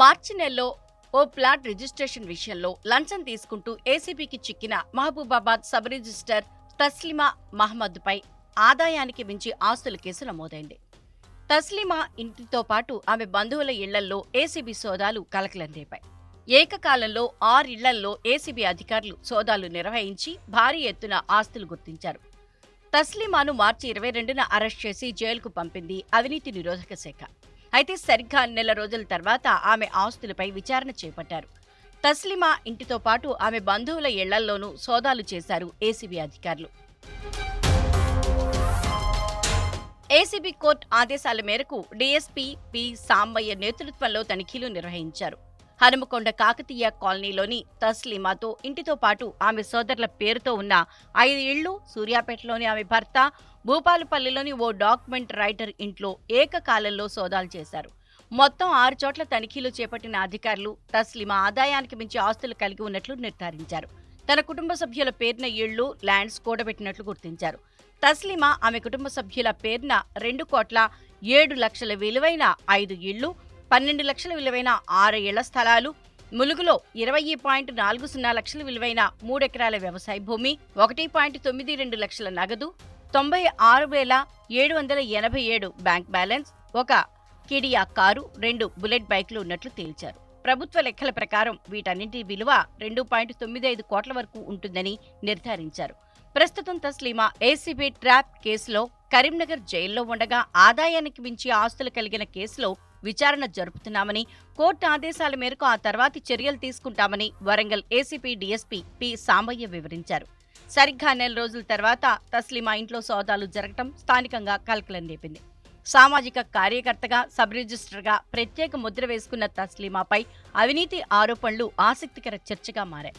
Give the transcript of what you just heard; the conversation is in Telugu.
మార్చి నెలలో ఓ ప్లాట్ రిజిస్ట్రేషన్ విషయంలో లంచం తీసుకుంటూ ఏసీబీకి చిక్కిన మహబూబాబాద్ సబ్ రిజిస్టర్ తస్లిమా మహమ్మద్పై ఆదాయానికి మించి ఆస్తుల కేసు నమోదైంది. తస్లిమా ఇంటితో పాటు ఆమె బంధువుల ఇళ్ళల్లో ఏసీబీ సోదాలు కలకలం రేపాయి ఏకకాలంలో ఆరు ఇళ్ళల్లో ఏసీబీ అధికారులు సోదాలు నిర్వహించి భారీ ఎత్తున ఆస్తులు గుర్తించారు. తస్లిమాను మార్చి ఇరవై రెండున అరెస్ట్ చేసి జైలుకు పంపింది అవినీతి నిరోధక శాఖ. అయితే సరిగ్గా నెల రోజుల తర్వాత ఆమె ఆస్తులపై విచారణ చేపట్టారు. తస్లిమా ఇంటితో పాటు ఆమె బంధువుల ఇళ్ళల్లోనూ సోదాలు చేశారు ఏసీబీ అధికారులు. ఏసీబీ కోర్టు ఆదేశాల మేరకు డీఎస్పీ పి సాంబయ్య నేతృత్వంలో తనిఖీలు నిర్వహించారు. హనుమకొండ కాకతీయ కాలనీలోని తస్లీమాతో ఇంటితో పాటు ఆమె సోదరుల పేరుతో ఉన్న ఐదు ఇళ్ళు సూర్యాపేటలోని ఆమె భర్త భూపాలపల్లిలోని ఓ డాక్యుమెంట్ రైటర్ ఇంట్లో ఏకకాలంలో సోదాలు చేశారు. మొత్తం ఆరు చోట్ల తనిఖీలు చేపట్టిన అధికారులు తస్లిమా ఆదాయానికి మించి ఆస్తులు కలిగి ఉన్నట్లు నిర్ధారించారు. తన కుటుంబ సభ్యుల పేరున ఇళ్ళు ల్యాండ్స్ కూడబెట్టినట్లు గుర్తించారు. తస్లిమా ఆమె కుటుంబ సభ్యుల పేరున రెండు కోట్ల ఏడు లక్షల విలువైన ఐదు ఇళ్ళు పన్నెండు లక్షల విలువైన ఆరు ఇళ్ళ స్థలాలు ములుగులో ఇరవై పాయింట్ నాలుగు సున్నా లక్షల విలువైన మూడెకరాల వ్యవసాయ భూమి ఒకటి పాయింట్ తొమ్మిది రెండు లక్షల నగదు తొంభై ఆరు వేల ఏడు వందల ఎనభై ఏడు బ్యాంక్ బ్యాలెన్స్ ఒక కిడియా కారు రెండు బుల్లెట్ బైక్లు ఉన్నట్లు తేల్చారు. ప్రభుత్వ లెక్కల ప్రకారం వీటన్నింటి విలువ రెండు పాయింట్ తొమ్మిది ఐదు కోట్ల వరకు ఉంటుందని నిర్ధారించారు. ప్రస్తుతం తస్లీమా ఏసీబీ ట్రాప్ కేసులో కరీంనగర్ జైల్లో ఉండగా ఆదాయానికి మించి ఆస్తులు కలిగిన కేసులో విచారణ జరుపుతున్నామని కోర్టు ఆదేశాల మేరకు ఆ తర్వాతి చర్యలు తీసుకుంటామని Warangal ACP DSP P Sambaiah వివరించారు. సరిగ్గా నెల రోజుల తర్వాత తస్లిమా ఇంట్లో సోదాలు జరగటం స్థానికంగా కలకలం రేపింది. సామాజిక కార్యకర్తగా సబ్ రిజిస్టర్గా ప్రత్యేక ముద్ర వేసుకున్న తస్లిమాపై అవినీతి ఆరోపణలు ఆసక్తికర చర్చగా మారాయి.